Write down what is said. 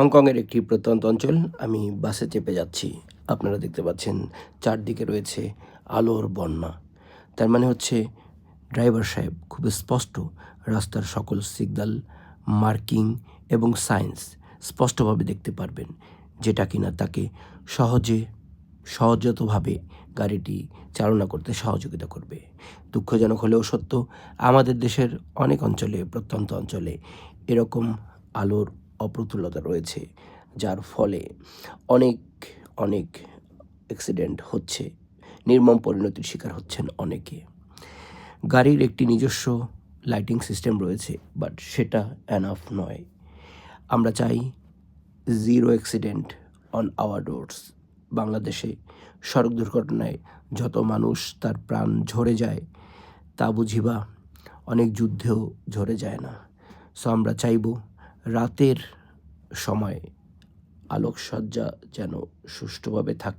হংকংয়ের একটি প্রত্যন্ত অঞ্চল, আমি বাসে চেপে যাচ্ছি। আপনারা দেখতে পাচ্ছেন, চারদিকে রয়েছে আলোর বন্যা। তার মানে হচ্ছে, ড্রাইভার সাহেব খুব স্পষ্ট রাস্তার সকল সিগন্যাল, মার্কিং এবং সায়েন্স স্পষ্টভাবে দেখতে পারবেন, যেটা কিনা তাকে সহজে, সহজতভাবে গাড়িটি চালনা করতে সহযোগিতা করবে। দুঃখজনক হলেও সত্য, আমাদের দেশের অনেক অঞ্চলে, প্রত্যন্ত অঞ্চলে এরকম আলোর অপ্রতুলতা রয়েছে, যার ফলে অনেক অনেক অ্যাক্সিডেন্ট হচ্ছে, নির্মম পরিণতির শিকার হচ্ছেন অনেকে। গাড়ির একটি নিজস্ব লাইটিং সিস্টেম রয়েছে বাট সেটা অ্যানাফ নয়। আমরা চাই zero accident on our Rhodes বাংলাদেশে সড়ক দুর্ঘটনায় যত মানুষ তার প্রাণ ঝরে যায়, তা বুঝিবা অনেক যুদ্ধেও ঝরে যায় না। সো আমরা চাইব রাতের সময় আলোকসজ্জা যেন সুষ্ঠুভাবে থাকে